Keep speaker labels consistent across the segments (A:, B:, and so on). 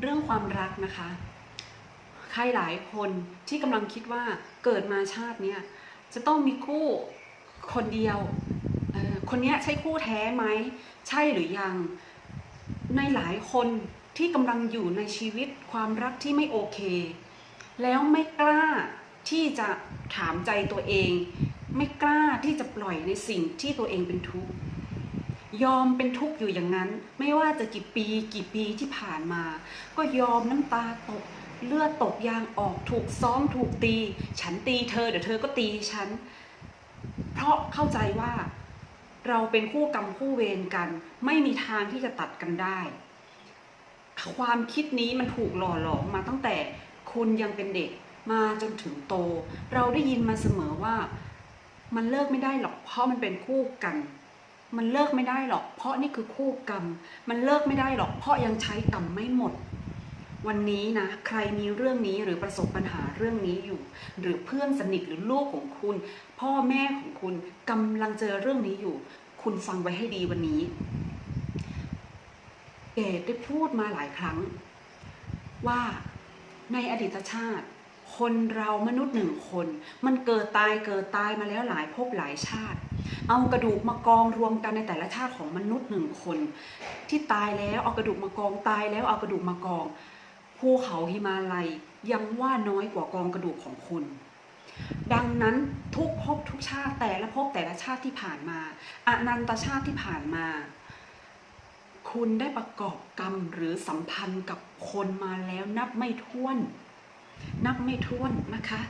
A: เรื่องความรักนะคะ ใครหลายคนที่กำลังคิดว่าเกิดมาชาติเนี้ยจะต้องมีคู่คนเดียวคนเนี้ยใช่คู่แท้ไหม ใช่หรือยัง ในหลายคนที่กำลังอยู่ในชีวิตความรักที่ไม่โอเค แล้วไม่กล้าที่จะถามใจตัวเอง ไม่กล้าที่จะปล่อยในสิ่งที่ตัวเองเป็นทุกข์ ยอมเป็นทุกข์อยู่อย่างนั้น ไม่ว่าจะกี่ปีกี่ปีที่ผ่านมา ก็ยอมน้ำตาตก เลือดตกยางออกถูกซ้อมถูกตี ฉันตีเธอเดี๋ยวเธอก็ตีฉัน เพราะเข้าใจว่าเราเป็นคู่กรรมคู่เวรกัน ไม่มีทางที่จะตัดกันได้ ความคิดนี้มันถูกหล่อหลอมมาตั้งแต่คุณยังเป็นเด็กมาจนถึงโต เราได้ยินมาเสมอว่ามันเลิกไม่ได้หรอกเพราะมันเป็นคู่กัน มันเลิกไม่ได้หรอก เพราะนี่คือคู่กรรม มันเลิกไม่ได้หรอก เพราะยังใช้กรรมไม่หมด วันนี้นะ ใครมีเรื่องนี้หรือประสบปัญหาเรื่องนี้อยู่ หรือเพื่อนสนิทหรือลูกของคุณ พ่อแม่ของคุณกำลังเจอเรื่องนี้อยู่ คุณฟังไว้ให้ดีวันนี้ เกดได้พูดมาหลายครั้ง ว่าในอดีตชาติคนเรามนุษย์หนึ่งคน มันเกิดตายเกิดตายมาแล้วหลายภพหลายชาติ เอากระดูกมากองรวมกันในแต่ละชาติของมนุษย์หนึ่งคน ที่ตายแล้วเอากระดูกมากองตายแล้วเอากระดูกมากองภูเขาหิมาลัยยังว่าน้อยกว่ากองกระดูกของคุณ ดังนั้นทุกภพทุกชาติแต่ละภพแต่ละชาติที่ผ่านมาอนันตชาติที่ผ่านมา คุณได้ประกอบกรรมหรือสัมพันธ์กับคนมาแล้วนับไม่ถ้วน นับไม่ถ้วนนะคะ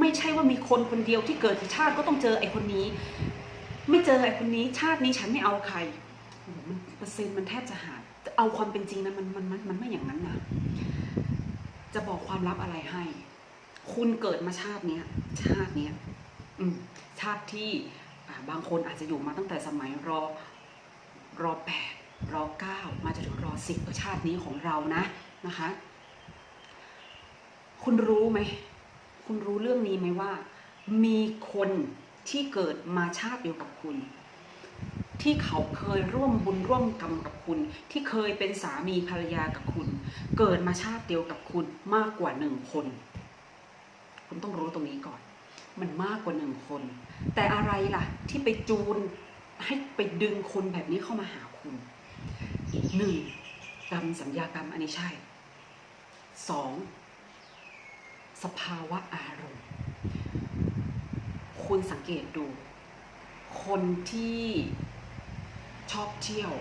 A: ไม่ใช่ว่ามีคนคนเดียวที่เกิดกี่ชาติก็ต้องเจอไอ้คนนี้ ไม่เจอไอ้คนนี้ ชาตินี้ฉันไม่เอาใครโอ้มันเปอร์เซ็นต์มันแทบจะหาเอาความเป็นจริงนะมันมันมันมันไม่อย่างนั้นนะจะบอกความลับอะไรให้ คุณเกิดมาชาติเนี้ย ชาติเนี้ย อืม ชาติที่บางคนอาจจะอยู่มาตั้งแต่สมัยรอรอแปดรอเก้ามาจนถึงรอสิบชาตินี้ของเรานะนะคะ คุณรู้ไหม คุณรู้เรื่องนี้ไหมว่า มีคน ที่เกิดมาชาติเดียวกับคุณ ที่เขาเคยร่วมบุญร่วมกรรมกับคุณ ที่เคยเป็นสามีภรรยากับคุณ เกิดมาชาติเดียวกับคุณมากกว่าหนึ่งคน คุณต้องรู้ตรงนี้ก่อน มันมากกว่าหนึ่งคน แต่อะไรล่ะ ที่ไปจูนให้ไปดึงคนแบบนี้เข้ามาหาคุณหนึ่งกรรมสัญญากรรมอันนี้ใช่สองสภาวะอารมณ์ คุณสังเกตดู คนที่ชอบเที่ยว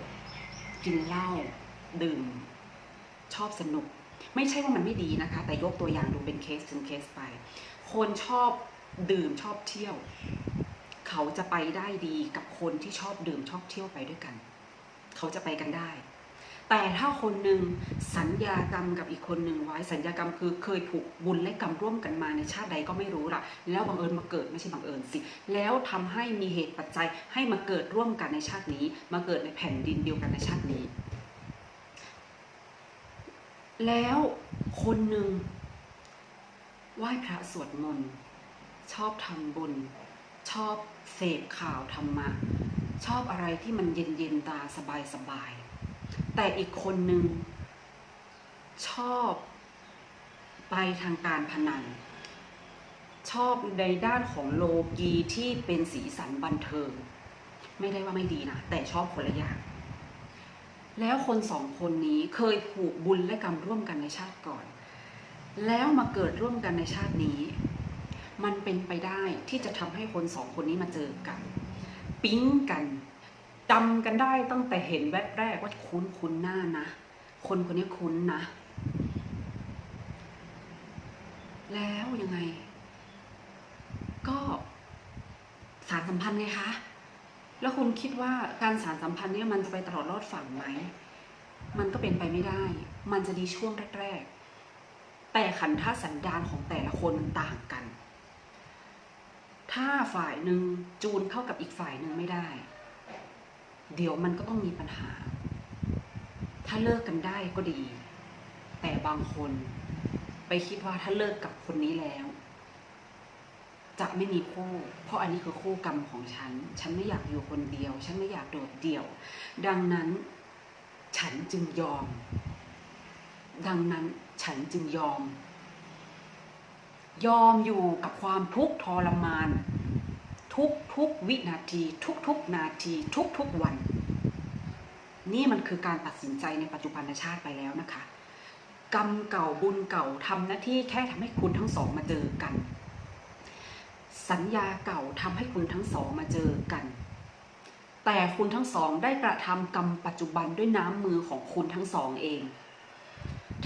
A: กินเหล้าดื่ม ชอบสนุก ไม่ใช่ว่ามันไม่ดีนะคะ แต่ยกตัวอย่างดูเป็นเคสเป็นเคสไป คนชอบดื่มชอบเที่ยว เขาจะไปได้ดีกับคนที่ชอบดื่มชอบเที่ยวไปด้วยกัน เขาจะไปกันได้ แต่ถ้าคนหนึ่งสัญญากรรมกับอีกคนหนึ่งไว้สัญญากรรมคือเคยผูกบุญและกรรมร่วมกันมาในชาติใดก็ไม่รู้ล่ะ แล้วบังเอิญมาเกิดไม่ใช่บังเอิญสิ แล้วทำให้มีเหตุปัจจัยให้มาเกิดร่วมกันในชาตินี้ มาเกิดในแผ่นดินเดียวกันในชาตินี้ แล้วคนหนึ่งไหว้พระสวดมนต์ชอบทำบุญ ชอบเสพข่าวธรรมะชอบอะไรที่มันเย็นเย็นตาสบายสบาย แต่อีกคนหนึ่งชอบไปทางการพนัน ชอบในด้านของโลกีที่เป็นสีสันบันเทิง ไม่ได้ว่าไม่ดีนะ แต่ชอบคนละอย่าง แล้วคนสองคนนี้เคยผูกบุญและกรรมร่วมกันในชาติก่อน แล้วมาเกิดร่วมกันในชาตินี้ มันเป็นไปได้ที่จะทำให้คนสองคนนี้มาเจอกัน ปิ๊งกัน จำกันได้ตั้งแต่เห็นแวบแรกว่าคุ้นคุ้นหน้านะ คนคนนี้คุ้นนะ แล้วยังไง ก็สารสัมพันธ์ไงคะ แล้วคุณคิดว่าการสารสัมพันธ์เนี่ยมันจะไปตลอดรอดฝั่งไหม มันก็เป็นไปไม่ได้ มันจะดีช่วงแรก ๆ แต่ขันธสันดานของแต่ละคนมันต่างกัน ถ้าฝ่ายหนึ่งจูนเข้ากับอีกฝ่ายหนึ่งไม่ได้ เดี๋ยวมันก็ต้องมีปัญหา ถ้าเลิกกันได้ก็ดี แต่บางคนไปคิดว่าถ้าเลิกกับคนนี้แล้ว จะไม่มีคู่ เพราะอันนี้คือคู่กรรมของฉัน ฉันไม่อยากอยู่คนเดียว ฉันไม่อยากโดดเดี่ยว ดังนั้นฉันจึงยอม ดังนั้นฉันจึงยอม ยอมอยู่กับความทุกข์ทรมาน ทุกทุกๆวินาที ทุกทุกๆนาที ทุกทุกๆวัน นี่มันคือการตัดสินใจในปัจจุบันชาติไปแล้วนะคะ กรรมเก่าบุญเก่าทำหน้าที่แค่ทำให้คุณทั้งสองมาเจอกัน สัญญาเก่าทำให้คุณทั้งสองมาเจอกัน แต่คุณทั้งสองได้กระทำกรรมปัจจุบันด้วยน้ำมือของคุณทั้งสองเอง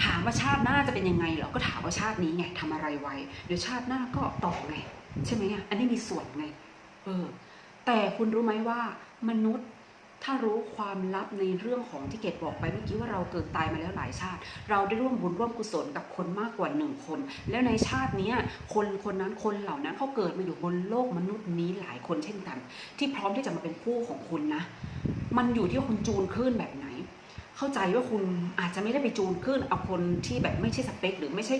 A: ถามว่าชาติหน้าจะเป็นยังไงเหรอ ก็ถามว่าชาตินี้ไงทำอะไรไว้ เดี๋ยวชาติหน้าก็ต่อไง ใช่ไหมอะอันนี้มีส่วนไง เออแต่คุณรู้ไหมว่ามนุษย์ถ้ารู้ความลับในเรื่องของที่เกดบอกไปเมื่อกี้ว่าเราเกิดตายมาแล้วหลายชาติ เราได้ร่วมบุญร่วมกุศลกับคนมากกว่าหนึ่งคน แล้วในชาตินี้คนคนนั้นคนเหล่านั้นเขาเกิดมาอยู่บนโลกมนุษย์นี้หลายคนเช่นกัน ที่พร้อมที่จะมาเป็นคู่ของคุณนะ มันอยู่ที่คุณจูนคลื่นแบบไหน เข้าใจว่าคุณอาจจะไม่ได้ไปจูนคลื่นเอาคนที่แบบไม่ใช่สเปค หรือไม่ใช่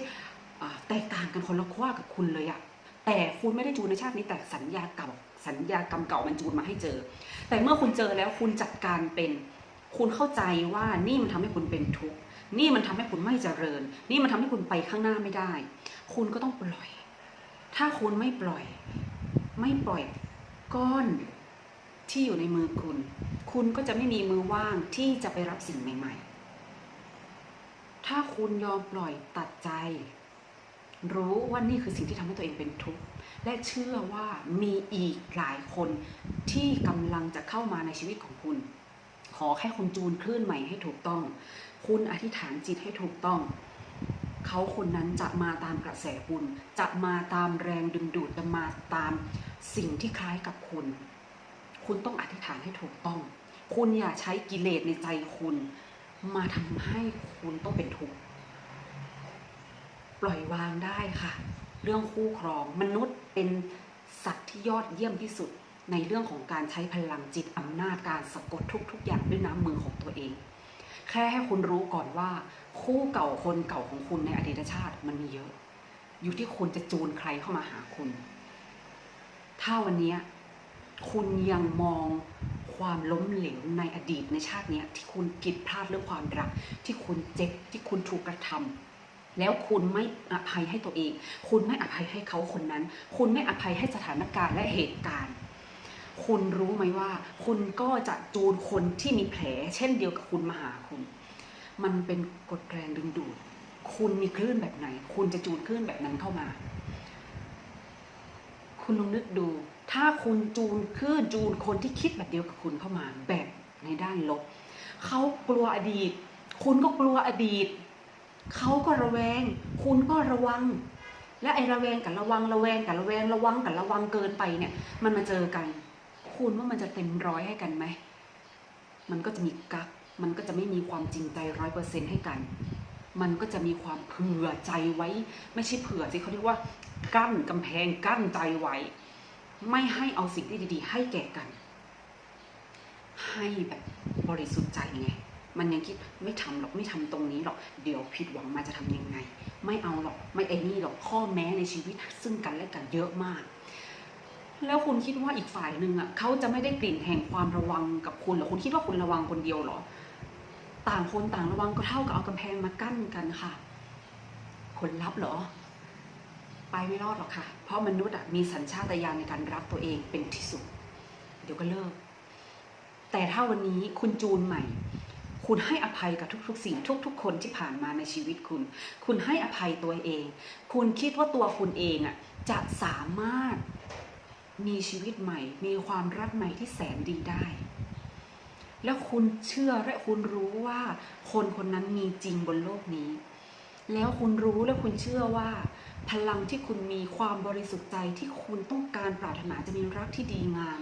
A: แตกต่างกันคนละขั้วกับคุณเลยอะแต่คุณไม่ได้จูนในชาตินี้แต่สัญญาเก่า สัญญากรรมเก่ามันจูนมาให้เจอ แต่เมื่อคุณเจอแล้วคุณจัดการเป็น คุณเข้าใจว่านี่มันทำให้คุณเป็นทุกข์นี่มันทำให้คุณไม่เจริญ นี่มันทำให้คุณไปข้างหน้าไม่ได้ คุณก็ต้องปล่อย ถ้าคุณไม่ปล่อย ไม่ปล่อยก้อนที่อยู่ในมือคุณ คุณก็จะไม่มีมือว่างที่จะไปรับสิ่งใหม่ ๆ ถ้าคุณยอมปล่อยตัดใจ รู้ว่านี่คือสิ่งที่ทำให้ตัวเองเป็นทุกข์และเชื่อว่ามีอีกหลายคนที่กำลังจะเข้ามาในชีวิตของคุณ ขอแค่คุณจูนคลื่นใหม่ให้ถูกต้อง คุณอธิษฐานจิตให้ถูกต้อง เขาคนนั้นจะมาตามกระแสบุญ จะมาตามแรงดึงดูดจะมาตามสิ่งที่คล้ายกับคุณ คุณต้องอธิษฐานให้ถูกต้อง คุณอย่าใช้กิเลสในใจคุณ มาทำให้คุณต้องเป็นทุกข์ ปล่อยวางได้ค่ะ เรื่องคู่ครองมนุษย์เป็นสัตว์ที่ยอดเยี่ยมที่สุดในเรื่องของการใช้พลังจิตอำนาจการสะกดทุก ๆ อย่างด้วยน้ำมือของตัวเอง แค่ให้คุณรู้ก่อนว่า คู่เก่าคนเก่าของคุณในอดีตชาติมันมีเยอะ อยู่ที่คุณจะจูนใครเข้ามาหาคุณ ถ้าวันนี้คุณยังมองความล้มเหลวในอดีตในชาติเนี้ยที่คุณผิดพลาดเรื่องความรัก ที่คุณเจ็บที่คุณถูกกระทำ แล้วคุณไม่อภัยให้ตัวเอง คุณไม่อภัยให้เขาคนนั้น คุณไม่อภัยให้สถานการณ์และเหตุการณ์ คุณรู้ไหมว่า คุณก็จะจูนคนที่มีแผล เช่นเดียวกับคุณมาหาคุณ มันเป็นกฎแรงดึงดูด คุณมีคลื่นแบบไหน คุณจะจูนคลื่นแบบนั้นเข้ามา คุณลองนึกดู ถ้าคุณจูนคลื่นจูนคนที่คิดแบบเดียวกับคุณเข้ามา แบบในด้านลบ เขากลัวอดีต คุณก็กลัวอดีต เขาก็ระแวง คุณก็ระวัง และไอ้ระแวงกับระวังระแวงกับระแวงระวังกับระวังเกินไปเนี่ย มันมาเจอกัน คุณว่ามันจะเต็มร้อยให้กันไหมมันก็จะมีกักมันก็จะไม่มีความจริงใจร้อยเปอร์เซ็นต์ให้กัน มันก็จะมีความเผื่อใจไว้ ไม่ใช่เผื่อสิเขาเรียกว่า กั้นกำแพงกั้นใจไว้ ไม่ให้เอาสิ่งที่ดี ๆ ให้แก่กัน ให้แบบบริสุทธิ์ใจไง มันยังคิดไม่ทำหรอกไม่ทำตรงนี้หรอก เดี๋ยวผิดหวังมาจะทำยังไง ไม่เอาหรอกไม่ไอ้นี่หรอกข้อแม้ในชีวิตซึ่งกันและกันเยอะมาก แล้วคุณคิดว่าอีกฝ่ายหนึ่งอะเขาจะไม่ได้กลิ่นแห่งความระวังกับคุณหรอคุณคิดว่าคุณระวังคนเดียวหรอ ต่างคนต่างระวังก็เท่ากับเอากำแพงมากั้นกันค่ะผลลัพธ์เหรอ ไปไม่รอดหรอกค่ะ เพราะมนุษย์อะมีสัญชาตญาณในการรักตัวเองเป็นที่สุด เดี๋ยวก็เลิก แต่ถ้าวันนี้คุณจูนใหม่ คุณให้อภัยกับทุกๆ สิ่งทุก ๆ คนที่ผ่านมาในชีวิตคุณ คุณให้อภัยตัวเอง คุณคิดว่าตัวคุณเองอะจะสามารถมีชีวิตใหม่ มีความรักใหม่ที่แสนดีได้ แล้วคุณเชื่อและคุณรู้ว่าคนคนนั้นมีจริงบนโลกนี้ แล้วคุณรู้และคุณเชื่อว่า พลังที่คุณมีความบริสุทธิ์ใจที่คุณต้องการปรารถนาจะมีรักที่ดีงาม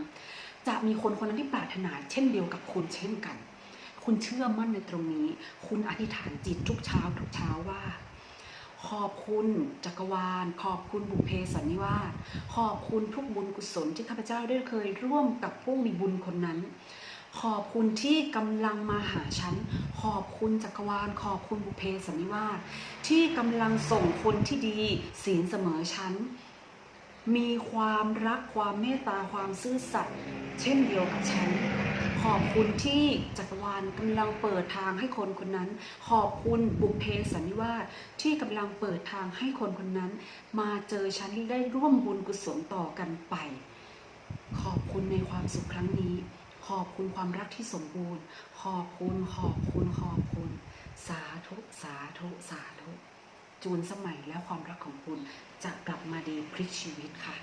A: จะมีคนคนนั้นที่ปรารถนาเช่นเดียวกับคุณเช่นกัน คุณเชื่อมั่นในตรงนี้ คุณอธิษฐานจิตทุกเช้า ทุกเช้าว่า ขอบคุณจักรวาล ขอบคุณบุพเพสันนิวาสขอบคุณทุกบุญกุศลที่ข้าพเจ้าได้เคยร่วมกับผู้มีบุญคนนั้น ขอบคุณที่กำลังมาหาฉัน ขอบคุณจักรวาล ขอบคุณบุพเพสันนิวาสที่กำลังส่งคนที่ดีศีลเสมอฉันมีความรักความเมตตาความซื่อสัตย์เช่นเดียวกับฉัน ขอบคุณที่จักรวาลกำลังเปิดทางให้คนคนนั้น ขอบคุณบุพเพสันนิวาสที่กำลังเปิดทางให้คนคนนั้น มาเจอฉันได้ร่วมบุญกุศลต่อกันไป ขอบคุณในความสุขครั้งนี้ ขอบคุณความรักที่สมบูรณ์ ขอบคุณขอบคุณขอบคุณ สาธุสาธุสาธุจูนสมัยแล้วความรักของคุณจะกลับมาดีพลิกชีวิตค่ะ